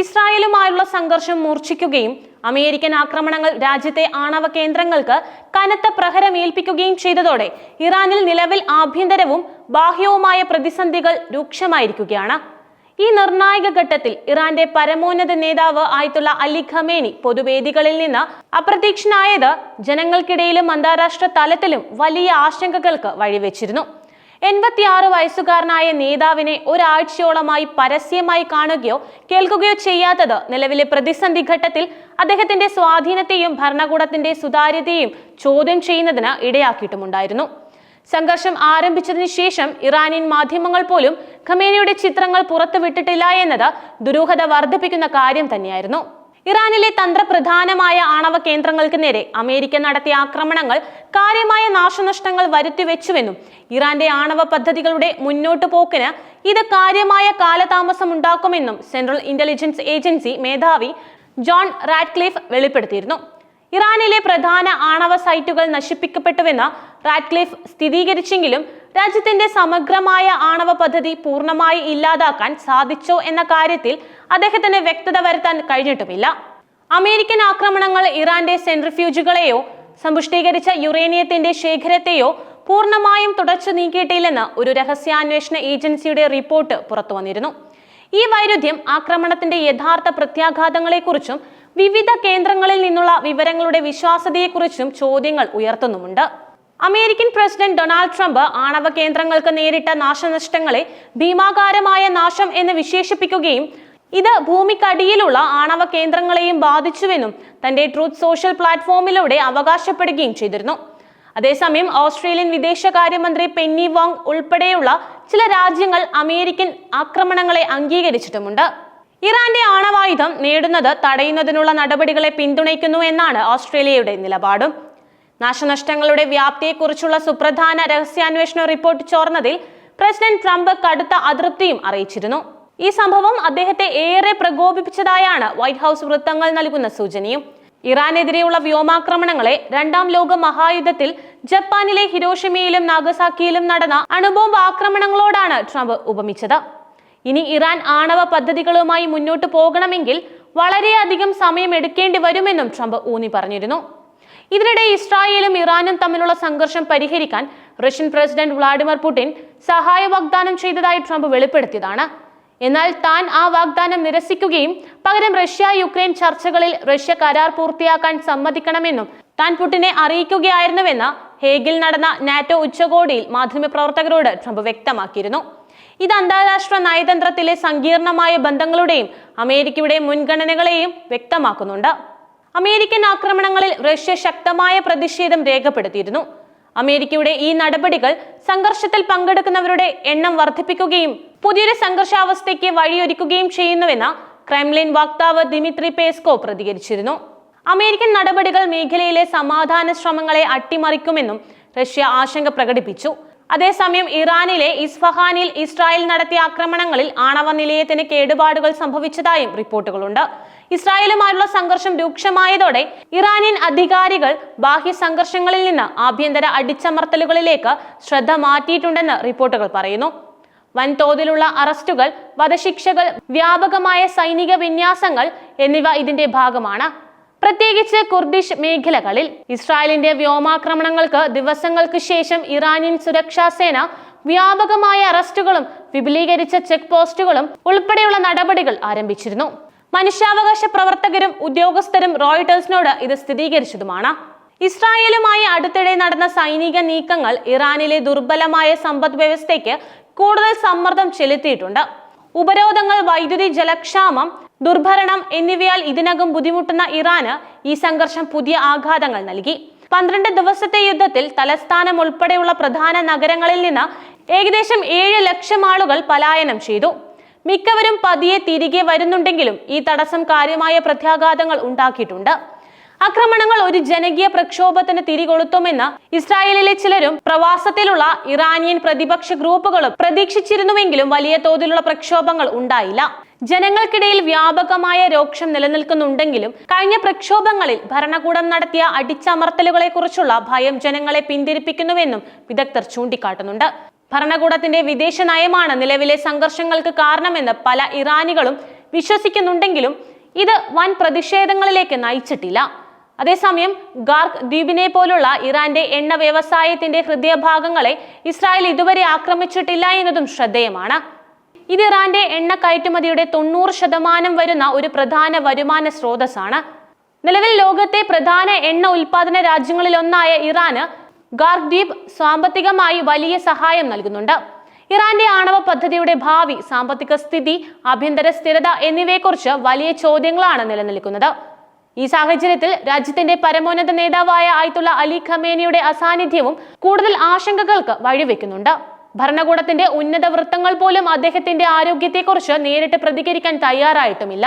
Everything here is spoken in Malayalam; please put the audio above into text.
ഇസ്രായേലുമായുള്ള സംഘർഷം മൂർച്ഛിക്കുകയും അമേരിക്കൻ ആക്രമണങ്ങൾ രാജ്യത്തെ ആണവ കേന്ദ്രങ്ങൾക്ക് കനത്ത പ്രഹരമേൽപ്പിക്കുകയും ചെയ്തതോടെ ഇറാനിൽ നിലവിൽ ആഭ്യന്തരവും ബാഹ്യവുമായ പ്രതിസന്ധികൾ രൂക്ഷമായിരിക്കുകയാണ്. ഈ നിർണായക ഘട്ടത്തിൽ ഇറാന്റെ പരമോന്നത നേതാവ് ആയിട്ടുള്ള അലി ഖമേനി പൊതുവേദികളിൽ നിന്ന് അപ്രത്യക്ഷനായത് ജനങ്ങൾക്കിടയിലും അന്താരാഷ്ട്ര തലത്തിലും വലിയ ആശങ്കകൾക്ക് വഴിവെച്ചിരുന്നു. എൺപത്തിയാറ് വയസ്സുകാരനായ നേതാവിനെ ഒരാഴ്ചയോളമായി പരസ്യമായി കാണുകയോ കേൾക്കുകയോ ചെയ്യാത്തത് നിലവിലെ പ്രതിസന്ധി ഘട്ടത്തിൽ അദ്ദേഹത്തിന്റെ സ്വാധീനത്തെയും ഭരണകൂടത്തിന്റെ സുതാര്യതയും ചോദ്യം ചെയ്യുന്നതിന് ഇടയാക്കിയിട്ടുമുണ്ടായിരുന്നു. സംഘർഷം ആരംഭിച്ചതിന് ശേഷം ഇറാനിയൻ മാധ്യമങ്ങൾ പോലും ഖമേനിയുടെ ചിത്രങ്ങൾ പുറത്തുവിട്ടിട്ടില്ല എന്നത് ദുരൂഹത വർദ്ധിപ്പിക്കുന്ന കാര്യം തന്നെയായിരുന്നു. ഇറാനിലെ തന്ത്രപ്രധാനമായ ആണവ കേന്ദ്രങ്ങൾക്ക് നേരെ അമേരിക്ക നടത്തിയ ആക്രമണങ്ങൾ കാര്യമായ നാശനഷ്ടങ്ങൾ വരുത്തിവെച്ചുവെന്നും ഇറാന്റെ ആണവ പദ്ധതികളുടെ മുന്നോട്ടു പോക്കിന് ഇത് കാര്യമായ കാലതാമസം ഉണ്ടാക്കുമെന്നും സെൻട്രൽ ഇന്റലിജൻസ് ഏജൻസി മേധാവി ജോൺ റാഡ്ക്ലിഫ് വെളിപ്പെടുത്തിയിരുന്നു. ഇറാനിലെ പ്രധാന ആണവ സൈറ്റുകൾ നശിപ്പിക്കപ്പെട്ടുവെന്ന് റാഡ്ക്ലിഫ് സ്ഥിരീകരിച്ചെങ്കിലും രാജ്യത്തിന്റെ സമഗ്രമായ ആണവ പദ്ധതി പൂർണമായി ഇല്ലാതാക്കാൻ സാധിച്ചോ എന്ന കാര്യത്തിൽ അദ്ദേഹത്തിന് വ്യക്തത വരുത്താൻ കഴിഞ്ഞിട്ടുമില്ല. അമേരിക്കൻ ആക്രമണങ്ങൾ ഇറാന്റെ സെൻട്രിഫ്യൂജുകളെയോ സമ്പുഷ്ടീകരിച്ച യുറേനിയത്തിന്റെ ശേഖരത്തെയോ പൂർണമായും തുടച്ചു നീക്കിയിട്ടില്ലെന്ന് ഒരു രഹസ്യാന്വേഷണ ഏജൻസിയുടെ റിപ്പോർട്ട് പുറത്തു വന്നിരുന്നു ഈ വൈരുദ്ധ്യം ആക്രമണത്തിന്റെ യഥാർത്ഥ പ്രത്യാഘാതങ്ങളെക്കുറിച്ചും വിവിധ കേന്ദ്രങ്ങളിൽ നിന്നുള്ള വിവരങ്ങളുടെ വിശ്വാസ്യതയെക്കുറിച്ചും ചോദ്യങ്ങൾ ഉയർത്തുന്നുമുണ്ട്. അമേരിക്കൻ പ്രസിഡന്റ് ഡൊണാൾഡ് ട്രംപ് ആണവ കേന്ദ്രങ്ങൾക്ക് നേരിട്ട നാശനഷ്ടങ്ങളെ ഭീമാകാരമായ നാശം എന്ന് വിശേഷിപ്പിക്കുകയും ഇത് ഭൂമിക്കടിയിലുള്ള ആണവ കേന്ദ്രങ്ങളെയും ബാധിച്ചുവെന്നും തന്റെ ട്രൂത്ത് സോഷ്യൽ പ്ലാറ്റ്ഫോമിലൂടെ അവകാശപ്പെടുകയും ചെയ്തിരുന്നു. അതേസമയം ഓസ്ട്രേലിയൻ വിദേശകാര്യമന്ത്രി പെന്നി വാങ് ഉൾപ്പെടെയുള്ള ചില രാജ്യങ്ങൾ അമേരിക്കൻ ആക്രമണങ്ങളെ അംഗീകരിച്ചിട്ടുമുണ്ട്. ഇറാന്റെ ആണവായുധം നേടുന്നത് തടയുന്നതിനുള്ള നടപടികളെ പിന്തുണയ്ക്കുന്നു എന്നാണ് ഓസ്ട്രേലിയയുടെ നിലപാടും. നാശനഷ്ടങ്ങളുടെ വ്യാപ്തിയെക്കുറിച്ചുള്ള സുപ്രധാന രഹസ്യാന്വേഷണ റിപ്പോർട്ട് ചോർന്നതിൽ പ്രസിഡന്റ് ട്രംപ് കടുത്ത അതൃപ്തിയും അറിയിച്ചിരുന്നു. ഈ സംഭവം അദ്ദേഹത്തെ ഏറെ പ്രകോപിപ്പിച്ചതായാണ് വൈറ്റ് ഹൗസ് വൃത്തങ്ങൾ നൽകുന്ന സൂചനയും. ഇറാനെതിരെയുള്ള വ്യോമാക്രമണങ്ങളെ രണ്ടാം ലോക മഹായുദ്ധത്തിൽ ജപ്പാനിലെ ഹിരോഷിമയിലും നാഗസാക്കിയിലും നടന്ന അണുബോംബ് ആക്രമണങ്ങളോടാണ് ട്രംപ് ഉപമിച്ചത്. ഇനി ഇറാൻ ആണവ പദ്ധതികളുമായി മുന്നോട്ട് പോകണമെങ്കിൽ വളരെയധികം സമയം എടുക്കേണ്ടി വരുമെന്നും ട്രംപ് ഊന്നി പറഞ്ഞിരുന്നു. ഇതിനിടെ ഇസ്രായേലും ഇറാനും തമ്മിലുള്ള സംഘർഷം പരിഹരിക്കാൻ റഷ്യൻ പ്രസിഡന്റ് വ്ളാഡിമിർ പുടിൻ സഹായ വാഗ്ദാനം ചെയ്തതായി ട്രംപ് വെളിപ്പെടുത്തിയതാണ്. എന്നാൽ താൻ ആ വാഗ്ദാനം നിരസിക്കുകയും പകരം റഷ്യ യുക്രൈൻ ചർച്ചകളിൽ റഷ്യ കരാർ പൂർത്തിയാക്കാൻ സമ്മതിക്കണമെന്നും താൻ പുടിനെ അറിയിക്കുകയായിരുന്നുവെന്ന് ഹേഗിൽ നടന്ന നാറ്റോ ഉച്ചകോടിയിൽ മാധ്യമപ്രവർത്തകരോട് ട്രംപ് വ്യക്തമാക്കിയിരുന്നു. ഇത് അന്താരാഷ്ട്ര നയതന്ത്രത്തിലെ സങ്കീർണമായ ബന്ധങ്ങളുടെയും അമേരിക്കയുടെ മുൻഗണനകളെയും വ്യക്തമാക്കുന്നുണ്ട്. അമേരിക്കൻ ആക്രമണങ്ങളിൽ റഷ്യ ശക്തമായ പ്രതിഷേധം രേഖപ്പെടുത്തിയിരുന്നു. അമേരിക്കയുടെ ഈ നടപടികൾ സംഘർഷത്തിൽ പങ്കെടുക്കുന്നവരുടെ എണ്ണം വർദ്ധിപ്പിക്കുകയും പുതിയൊരു സംഘർഷാവസ്ഥയ്ക്ക് വഴിയൊരുക്കുകയും ചെയ്യുന്നുവെന്ന് ക്രെംലിൻ വക്താവ് ദിമിത്രി പേസ്കോ പ്രതികരിച്ചിരുന്നു. അമേരിക്കൻ നടപടികൾ മേഖലയിലെ സമാധാന ശ്രമങ്ങളെ അട്ടിമറിക്കുമെന്നും റഷ്യ ആശങ്ക പ്രകടിപ്പിച്ചു. അതേസമയം ഇറാനിലെ ഇസ്ഫഹാനിൽ ഇസ്രായേൽ നടത്തിയ ആക്രമണങ്ങളിൽ ആണവ നിലയത്തിന് കേടുപാടുകൾ സംഭവിച്ചതായും റിപ്പോർട്ടുകളുണ്ട്. ഇസ്രായേലുമായുള്ള സംഘർഷം രൂക്ഷമായതോടെ ഇറാനിയൻ അധികാരികൾ ബാഹ്യ സംഘർഷങ്ങളിൽ നിന്ന് ആഭ്യന്തര അടിച്ചമർത്തലുകളിലേക്ക് ശ്രദ്ധ മാറ്റിയിട്ടുണ്ടെന്ന് റിപ്പോർട്ടുകൾ പറയുന്നു. വൻതോതിലുള്ള അറസ്റ്റുകൾ വധശിക്ഷകൾ വ്യാപകമായ സൈനിക വിന്യാസങ്ങൾ എന്നിവ ഇതിന്റെ ഭാഗമാണ്. പ്രത്യേകിച്ച് കുർദിഷ് മേഖലകളിൽ ഇസ്രായേലിന്റെ വ്യോമാക്രമണങ്ങൾക്ക് ദിവസങ്ങൾക്ക് ശേഷം ഇറാനിയൻ സുരക്ഷാ സേന വ്യാപകമായ അറസ്റ്റുകളും വിപുലീകരിച്ച ചെക്ക് പോസ്റ്റുകളും ഉൾപ്പെടെയുള്ള നടപടികൾ ആരംഭിച്ചിരുന്നു. മനുഷ്യാവകാശ പ്രവർത്തകരും ഉദ്യോഗസ്ഥരും റോയിട്ടേഴ്സിനോട് ഇത് സ്ഥിരീകരിച്ചതുമാണ്. ഇസ്രായേലുമായി അടുത്തിടെ നടന്ന സൈനിക നീക്കങ്ങൾ ഇറാനിലെ ദുർബലമായ സമ്പദ് വ്യവസ്ഥയ്ക്ക് കൂടുതൽ സമ്മർദ്ദം ചെലുത്തിയിട്ടുണ്ട്. ഉപരോധങ്ങൾ വൈദ്യുതി ജലക്ഷാമം ദുർഭരണം എന്നിവയാൽ ഇതിനകം ബുദ്ധിമുട്ടുന്ന ഇറാന് ഈ സംഘർഷം പുതിയ ആഘാതങ്ങൾ നൽകി. പന്ത്രണ്ട് ദിവസത്തെ യുദ്ധത്തിൽ തലസ്ഥാനം ഉൾപ്പെടെയുള്ള പ്രധാന നഗരങ്ങളിൽ നിന്ന് ഏകദേശം ഏഴ് ലക്ഷം ആളുകൾ പലായനം ചെയ്തു. മിക്കവരും പതിയെ തിരികെ വരുന്നുണ്ടെങ്കിലും ഈ തടസ്സം കാര്യമായ പ്രത്യാഘാതങ്ങൾ ഉണ്ടാക്കിയിട്ടുണ്ട്. ആക്രമണങ്ങൾ ഒരു ജനകീയ പ്രക്ഷോഭത്തിന് തിരികൊളുത്തുമെന്ന് ഇസ്രായേലിലെ ചിലരും പ്രവാസത്തിലുള്ള ഇറാനിയൻ പ്രതിപക്ഷ ഗ്രൂപ്പുകളും പ്രതീക്ഷിച്ചിരുന്നുവെങ്കിലും വലിയ തോതിലുള്ള പ്രക്ഷോഭങ്ങൾ ഉണ്ടായില്ല. ജനങ്ങൾക്കിടയിൽ വ്യാപകമായ രോക്ഷം നിലനിൽക്കുന്നുണ്ടെങ്കിലും കഴിഞ്ഞ പ്രക്ഷോഭങ്ങളിൽ ഭരണകൂടം നടത്തിയ അടിച്ചമർത്തലുകളെ കുറിച്ചുള്ള ഭയം ജനങ്ങളെ പിന്തിരിപ്പിക്കുന്നുവെന്നും വിദഗ്ധർ ചൂണ്ടിക്കാട്ടുന്നുണ്ട്. ഭരണകൂടത്തിന്റെ വിദേശ നയമാണ് നിലവിലെ സംഘർഷങ്ങൾക്ക് കാരണമെന്ന് പല ഇറാനികളും വിശ്വസിക്കുന്നുണ്ടെങ്കിലും ഇത് വൻ പ്രതിഷേധങ്ങളിലേക്ക് നയിച്ചിട്ടില്ല. അതേസമയം ഗാർക്ക് ദ്വീപിനെ പോലുള്ള ഇറാന്റെ എണ്ണ വ്യവസായത്തിന്റെ ഹൃദയഭാഗങ്ങളെ ഇസ്രായേൽ ഇതുവരെ ആക്രമിച്ചിട്ടില്ല എന്നതും ശ്രദ്ധേയമാണ്. ഇത് ഇറാന്റെ എണ്ണ കയറ്റുമതിയുടെ തൊണ്ണൂറ് ശതമാനം വരുന്ന ഒരു പ്രധാന വരുമാന സ്രോതസ്സാണ്. നിലവിൽ ലോകത്തെ പ്രധാന എണ്ണ ഉൽപാദന രാജ്യങ്ങളിൽ ഒന്നായ ഇറാന് ഗാർക്ക് ദ്വീപ് സാമ്പത്തികമായി വലിയ സഹായം നൽകുന്നുണ്ട്. ഇറാന്റെ ആണവ പദ്ധതിയുടെ ഭാവി സാമ്പത്തിക സ്ഥിതി ആഭ്യന്തര സ്ഥിരത എന്നിവയെക്കുറിച്ച് വലിയ ചോദ്യങ്ങളാണ് നിലനിൽക്കുന്നത്. ഈ സാഹചര്യത്തിൽ രാജ്യത്തിന്റെ പരമോന്നത നേതാവായ ആയിട്ടുള്ള അലി ഖമേനിയുടെ അസാന്നിധ്യവും കൂടുതൽ ആശങ്കകൾക്ക് വഴിവെക്കുന്നുണ്ട്. ഭരണകൂടത്തിന്റെ ഉന്നത വൃത്തങ്ങൾ പോലും അദ്ദേഹത്തിന്റെ ആരോഗ്യത്തെക്കുറിച്ച് നേരിട്ട് പ്രതികരിക്കാൻ തയ്യാറായിട്ടുമില്ല.